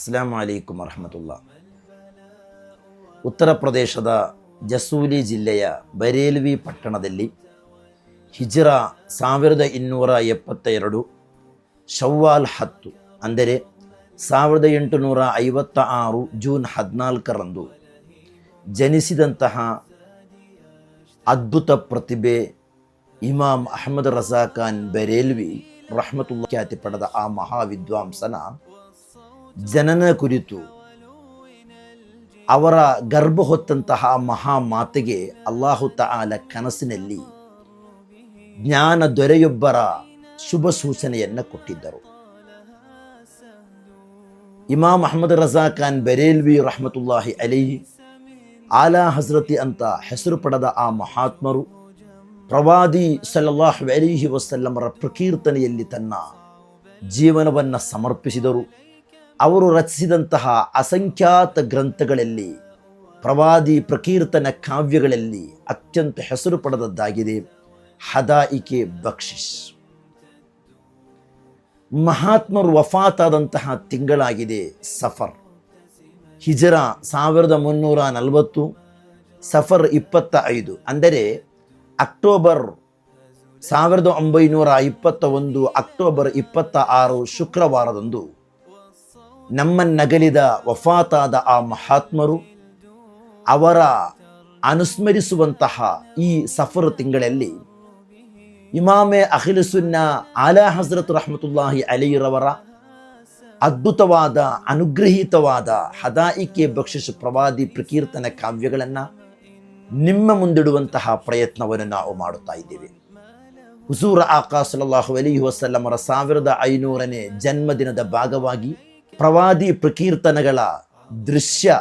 ಅಸ್ಲಾಂ ಅಲೈಕುಮ್ ವರಹಮತುಲ್ಲ. ಉತ್ತರ ಪ್ರದೇಶದ ಜಸೂಲಿ ಜಿಲ್ಲೆಯ ಬರೇಲ್ವಿ ಪಟ್ಟಣದಲ್ಲಿ ಹಿಜ್ರ ಸಾವಿರದ ಇನ್ನೂರ ಎಪ್ಪತ್ತ ಎರಡು ಶವ್ವಾಲ್ ಹತ್ತು, ಅಂದರೆ ಸಾವಿರದ ಎಂಟುನೂರ ಐವತ್ತ ಆರು ಜೂನ್ ಹದಿನಾಲ್ಕರಂದು ಜನಿಸಿದಂತಹ ಅದ್ಭುತ ಪ್ರತಿಭೆ ಇಮಾಮ್ ಅಹಮದ್ ರಜಾ ಖಾನ್ ಬರೇಲ್ವಿ ರಹಮತುಲ್ಲಾ ಖ್ಯಾತಿ ಪಡೆದ ಆ ಮಹಾವಿದ್ವಾಂಸನ ಜನನ ಕುರಿತು ಅವರ ಗರ್ಭ ಹೊತ್ತಂತಹ ಮಹಾ ಮಾತೆಗೆ ಅಲ್ಲಾಹು ತಾಲ ಕನಸಿನಲ್ಲಿ ಜ್ಞಾನ ದೊರೆಯೊಬ್ಬರ ಶುಭ ಸೂಚನೆಯನ್ನು ಕೊಟ್ಟಿದ್ದರು. ಇಮಾಮ್ ಅಹಮದ್ ರಜಾ ಖಾನ್ ಬೆರೇಲ್ವಿ ರಹಮತುಲ್ಲಾಹಿ ಅಲಿ ಆಲಾ ಹಜ್ರತಿ ಅಂತ ಹೆಸರು ಪಡೆದ ಆ ಮಹಾತ್ಮರು ಪ್ರವಾದಿ ಸಲ್ಲಲ್ಲಾಹು ಅಲಿಹಿ ವಸಲ್ಲಮರ ಪ್ರಕೀರ್ತನೆಯಲ್ಲಿ ತನ್ನ ಜೀವನವನ್ನು ಸಮರ್ಪಿಸಿದರು. ಅವರು ರಚಿಸಿದಂತಹ ಅಸಂಖ್ಯಾತ ಗ್ರಂಥಗಳಲ್ಲಿ, ಪ್ರವಾದಿ ಪ್ರಕೀರ್ತನ ಕಾವ್ಯಗಳಲ್ಲಿ ಅತ್ಯಂತ ಹೆಸರು ಪಡೆದದ್ದಾಗಿದೆ ಹದಾಯಿಕೆ ಬಕ್ಷಿಸ್. ಮಹಾತ್ಮರು ವಫಾತಾದಂತಹ ತಿಂಗಳಾಗಿದೆ ಸಫರ್. ಹಿಜರ ಸಾವಿರದ ಮುನ್ನೂರ ನಲವತ್ತು, ಸಫರ್ ಇಪ್ಪತ್ತ ಐದು, ಅಂದರೆ ಅಕ್ಟೋಬರ್ ಸಾವಿರದ ಒಂಬೈನೂರ ಇಪ್ಪತ್ತ ಒಂದು ಅಕ್ಟೋಬರ್ ಇಪ್ಪತ್ತ ಆರು ಶುಕ್ರವಾರದಂದು ನಮ್ಮನ್ನಗಲಿದ ವಫಾತಾದ ಆ ಮಹಾತ್ಮರು ಅವರ ಅನುಸ್ಮರಿಸುವಂತಹ ಈ ಸಫರ್ ತಿಂಗಳಲ್ಲಿ ಇಮಾಮೆ ಅಖಿಲಸುನ್ನ ಆಲಾ ಹಜರತ್ ರಹಮತುಲ್ಲಾಹಿ ಅಲಿರವರ ಅದ್ಭುತವಾದ, ಅನುಗ್ರಹೀತವಾದ ಹದಾಯಿಕೆ ಬಕ್ಷಿಸ್ ಪ್ರವಾದಿ ಪ್ರಕೀರ್ತನ ಕಾವ್ಯಗಳನ್ನು ನಿಮ್ಮ ಮುಂದಿಡುವಂತಹ ಪ್ರಯತ್ನವನ್ನು ನಾವು ಮಾಡುತ್ತಾ ಇದ್ದೇವೆ. ಹುಸೂರ ಆಕಾ ಅಲಿ ವಸಲ್ಲಮರ ಸಾವಿರದ ಐನೂರನೇ ಜನ್ಮದಿನದ ಭಾಗವಾಗಿ ಪ್ರವಾದಿ ಪ್ರಕೀರ್ತನಗಳ ದೃಶ್ಯ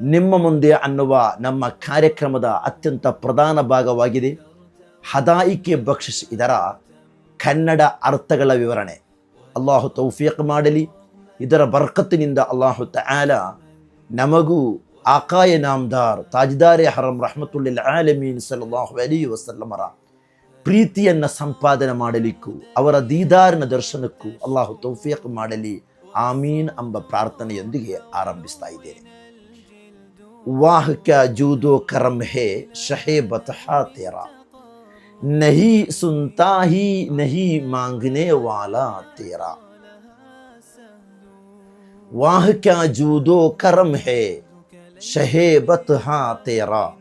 ನಿಮ್ಮ ಮುಂದೆ ಅನ್ನುವ ನಮ್ಮ ಕಾರ್ಯಕ್ರಮದ ಅತ್ಯಂತ ಪ್ರಧಾನ ಭಾಗವಾಗಿದೆ. ಹದಾಯಿಕೆ ಬಕ್ಷಿಸ್ ಇದರ ಕನ್ನಡ ಅರ್ಥಗಳ ವಿವರಣೆ. ಅಲ್ಲಾಹು ತೌಫಿಯಕ್ ಮಾಡಲಿ. ಇದರ ಬರ್ಕತ್ತಿನಿಂದ ಅಲ್ಲಾಹು ತಾಲ ನಮಗೂ ಆಕಾಯ ನಾಮ್ದಾರ್ ತಾಜ್ದಾರೆ ಹರಂ ರಹಮತುಲ್ಲಿಲ್ ಆಲಮೀನ್ ಸಲ್ಲಾಹು ಅಲಿ ವಸಲ್ಲಮರ ಪ್ರೀತಿಯನ್ನು ಸಂಪಾದನೆ ಮಾಡಲಿಕ್ಕೂ ಅವರ ದೀದಾರಿನ ದರ್ಶನಕ್ಕೂ ಅಲ್ಲಾಹು ತೌಫಿಯಕ್ ಮಾಡಲಿ. ಆಮೀನ್ ಎಂಬ ಪ್ರಾರ್ಥನೆಯೊಂದಿಗೆ ಆರಂಭಿಸ್ತಾ ಇದ್ದೇನೆ. ವಾಹ್ ಕ್ಯಾ ಜೂದೋ ಕರಮ್ ಹೇ ಶಹೇ ಬತಹಾ ತೇರಾ. ನಹಿ ಸುನ್ತಾ ಹಿ ನಹಿ ಮಾಂಗನೆ ವಾಲಾ ತೇರಾ. ವಾಹ್ ಕ್ಯಾ ಜೂದೋ ಕರಮ್ ಹೇ ಶಹೇ ಬತಹಾ ತೇರಾ.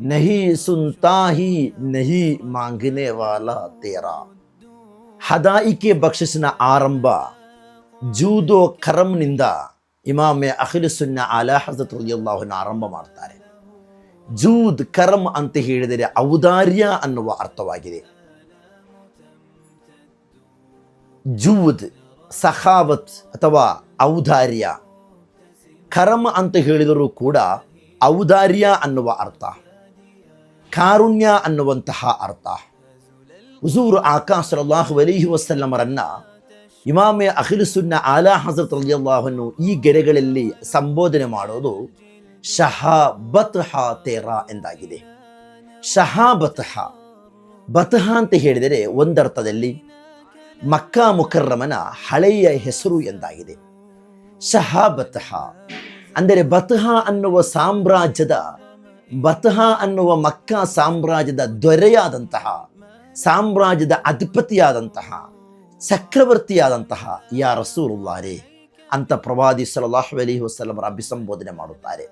ನಹಿ ಸುನ್ತಾ ಹಿ ನಹಿ ಮಾಂಗನೆ ವಾಲಾ ತೇರಾ. ಹದಾಯಿಕೆ ಬಕ್ಷಿಸಿನ ಆರಂಭ ಜೂದೋ ಕರಂನಿಂದ ಇಮಾಮೆ ಅಖಿಲುಸುನ್ನ ಅಲ ಹಜರತ್ ರಲಿಯಲ್ಲಾಹುನ ಆರಂಭ ಮಾಡ್ತಾರೆ. ಜೂದ್ ಕರಮ್ ಅಂತ ಹೇಳಿದರೆ ಔದಾರ್ಯ ಅನ್ನುವ ಅರ್ಥವಾಗಿದೆ. ಜೂದ್ ಸಹಾವತ್ ಅಥವಾ ಔದಾರ್ಯ. ಕರಂ ಅಂತ ಹೇಳಿದರೂ ಕೂಡ ಔದಾರ್ಯ ಅನ್ನುವ ಅರ್ಥ. ಕಾರುಣ್ಯ ಅನ್ನುವಂತಹ ಅರ್ಥ. ಹುಸೂರು ಆಕಾಶ್ ಅಲ್ಲಾಹು ಅಲಿಹಿ ವಸಲ್ಲಮರನ್ನ ಇಮಾಮೆ ಅಖಿಲುಸುನ್ನ ಆಲಾ ಹಜರತ್ ಅಲಿಯಲ್ಲಾಹನ್ನು ಈ ಗೆರೆಗಳಲ್ಲಿ ಸಂಬೋಧನೆ ಮಾಡೋದು ಶಹಾಬತ್ಹ ತೇರಾ ಎಂದಾಗಿದೆ. ಶಹಾಬತ್ಹ. ಬತ್ಹ ಅಂತ ಹೇಳಿದರೆ ಒಂದರ್ಥದಲ್ಲಿ ಮಕ್ಕಾ ಮುಕರ್ರಮನ ಹಳೆಯ ಹೆಸರು ಎಂದಾಗಿದೆ. ಶಹಾಬತ್ಹ. ಅಂದರೆ ಬತ್ಹ ಅನ್ನುವ ಸಾಮ್ರಾಜ್ಯದ, ಬತಹ ಅನ್ನುವ ಮಕ್ಕಾ ಸಾಮ್ರಾಜ್ಯದ ದೊರೆಯಾದಂತಹ, ಸಾಮ್ರಾಜ್ಯದ ಅಧಿಪತಿಯಾದಂತಹ ಚಕ್ರವರ್ತಿಯಾದಂತಹ ಯಾ ರಸೂರುಲ್ಲಾರೆ ಅಂತ ಪ್ರವಾದಿ ಸಲಲ್ಲಾಹು ಅಲಿ ವಸಲಮರ ಅಭಿಸಂಬೋಧನೆ ಮಾಡುತ್ತಾರೆ.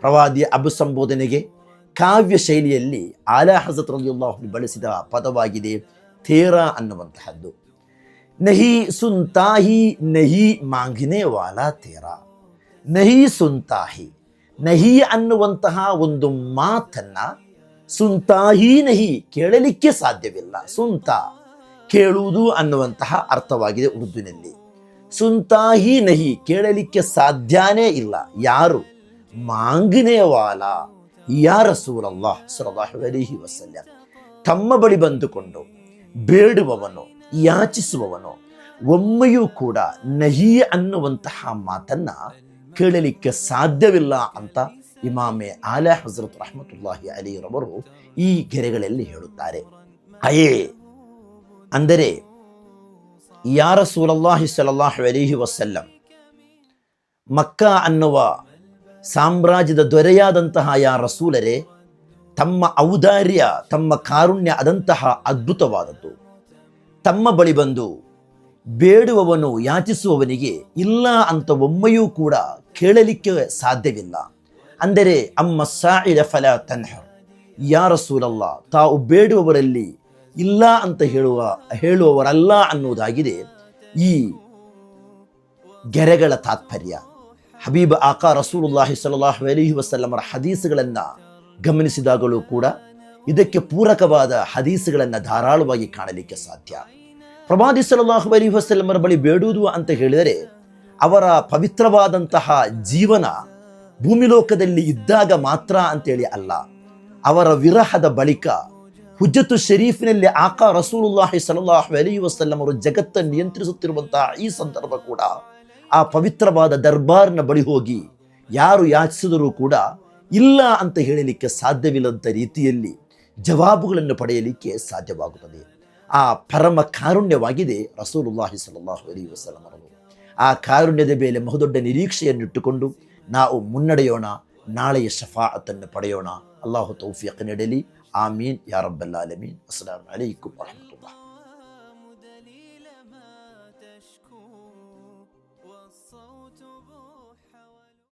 ಪ್ರವಾದಿಯ ಅಭಿಸಂಬೋಧನೆಗೆ ಕಾವ್ಯ ಶೈಲಿಯಲ್ಲಿ ಆಲಾ ಹಜರತ್ ರಲಿಯುಲ್ಲಾಹು ಬಳಸಿದ ಪದವಾಗಿದೆ ತೇರಾ ಅನ್ನುವಂತಹದ್ದು. ನಹಿ ಸುಂತಾಹಿ ನಹಿ ಮಾಂಗಿನೇ ವಾಲಾ ತೇರಾ. ನಹಿ ಸುಂತಾಹಿ ನಹಿ ಅನ್ನುವಂತಹ ಒಂದು ಮಾತನ್ನ ಸುಂತಾಹಿ ನಹಿ ಕೇಳಲಿಕ್ಕೆ ಸಾಧ್ಯವಿಲ್ಲ. ಸುಂತ ಕೇಳುವುದು ಅನ್ನುವಂತಹ ಅರ್ಥವಾಗಿದೆ ಉರ್ದುವಿನಲ್ಲಿ ಸುಂತಾಹಿ ನಹಿ ಕೇಳಲಿಕ್ಕೆ ಸಾಧ್ಯನೇ ಇಲ್ಲ. ಯಾರು? ಮಾಂಗನೇ ಯಾರ ಯಾ ರಸೂಲಲ್ಲಾಹ್ ಸಲಲ್ಲಾಹು ಅಲೈಹಿ ವಸಲ್ಲಂ. ತಮ್ಮ ಬಳಿ ಬಂದುಕೊಂಡು ಬೇಡುವವನು, ಯಾಚಿಸುವವನು, ಒಮ್ಮೆಯೂ ಕೂಡ ನಹಿ ಅನ್ನುವಂತಹ ಮಾತನ್ನ ಕೇಳಲಿಕ್ಕೆ ಸಾಧ್ಯವಿಲ್ಲ ಅಂತ ಇಮಾಮೆ ಆಲೆ ಹಜರತ್ ರಹಮತುಲ್ಲಾಹಿ ಅಲಿರವರು ಈ ಗೆರೆಗಳಲ್ಲಿ ಹೇಳುತ್ತಾರೆ. ಅಯೇ ಅಂದರೆ ಯಾರ ಸೂಲಲ್ಲಾಹಿ ಸಲಲ್ಲಾಹು ಅಲಿಹಿ ವಸಲ್ಲಂ, ಮಕ್ಕ ಅನ್ನುವ ಸಾಮ್ರಾಜ್ಯದ ದೊರೆಯಾದಂತಹ ಯಾ ರಸೂಲರೇ, ತಮ್ಮ ಔದಾರ್ಯ, ತಮ್ಮ ಕಾರುಣ್ಯ ಅದಂತಹ ಅದ್ಭುತವಾದದ್ದು. ತಮ್ಮ ಬಳಿ ಬಂದು ಬೇಡುವವನು, ಯಾಚಿಸುವವನಿಗೆ ಇಲ್ಲ ಅಂತ ಒಮ್ಮೆಯೂ ಕೂಡ ಕೇಳಲಿಕ್ಕೆ ಸಾಧ್ಯವಿಲ್ಲ. ಅಂದರೆ ಅಮ್ಮ ಸಾಯಿರ ಫಲ ತನ್ಹ, ಯಾ ರಸೂಲಲ್ಲ ತಾವು ಬೇಡುವವರಲ್ಲಿ ಇಲ್ಲ ಅಂತ ಹೇಳುವ, ಹೇಳುವವರಲ್ಲ ಅನ್ನುವುದಾಗಿದೆ ಈ ಗೆರೆಗಳ ತಾತ್ಪರ್ಯ. ಹಬೀಬ್ ಆಕಾ ರಸೂಲುಲ್ಲಾಹಿ ಸಲ್ಲಾಹು ಅಲಿಹಿ ವಸಲ್ಲಮರ ಹದೀಸುಗಳನ್ನು ಗಮನಿಸಿದಾಗಲೂ ಕೂಡ ಇದಕ್ಕೆ ಪೂರಕವಾದ ಹದೀಸುಗಳನ್ನು ಧಾರಾಳವಾಗಿ ಕಾಣಲಿಕ್ಕೆ ಸಾಧ್ಯ. ಪ್ರವಾದಿ ಸಲ್ಲಾಹು ಅಲಿ ವಸಲ್ಲಮರ ಬಳಿ ಬೇಡುವುದು ಅಂತ ಹೇಳಿದರೆ, ಅವರ ಪವಿತ್ರವಾದಂತಹ ಜೀವನ ಭೂಮಿಲೋಕದಲ್ಲಿ ಇದ್ದಾಗ ಮಾತ್ರ ಅಂತೇಳಿ ಅಲ್ಲ, ಅವರ ವಿರಹದ ಬಳಿಕ ಹುಜ್ಜತು ಶರೀಫಿನಲ್ಲಿ ಆಕಾ ರಸೂಲುಲ್ಲಾಹಿ ಸಲಹ್ ಅಲಿ ವಸಲ್ಲಮರು ಜಗತ್ತನ್ನು ನಿಯಂತ್ರಿಸುತ್ತಿರುವಂತಹ ಈ ಸಂದರ್ಭ ಕೂಡ ಆ ಪವಿತ್ರವಾದ ದರ್ಬಾರ್ನ ಬಳಿ ಹೋಗಿ ಯಾರು ಯಾಚಿಸಿದರೂ ಕೂಡ ಇಲ್ಲ ಅಂತ ಹೇಳಲಿಕ್ಕೆ ಸಾಧ್ಯವಿಲ್ಲದಂಥ ರೀತಿಯಲ್ಲಿ ಜವಾಬುಗಳನ್ನು ಪಡೆಯಲಿಕ್ಕೆ ಸಾಧ್ಯವಾಗುತ್ತದೆ. ಆ ಪರಮ ಕಾರುಣ್ಯವಾಗಿದೆ ರಸೂಲುಲ್ಲಾಹಿ ಸಲ್ಲಾಹು ಅಲಿ ವಸಲ್ಲಮರದು ಆ ಕಾರುಣ್ಯದ ಮೇಲೆ ಬಹುದೊಡ್ಡ ನಿರೀಕ್ಷೆಯನ್ನಿಟ್ಟುಕೊಂಡು, ನಾವು ಮುನ್ನಡೆಯೋಣ, ನಾಳೆಯ ಶಫಾಅತನ್ನು ಪಡೆಯೋಣ ಅಲ್ಲಾಹು ತೌಫಿಯಕ್ ನೀಡಲಿ ಆಮೀನ್ ಯಾ ರಬ್ಬಲ್ ಆಲಮೀನ್ ಅಸ್ಸಲಾಮು ಅಲೈಕುಂ ವರಹಮತುಲ್ಲಾಹ್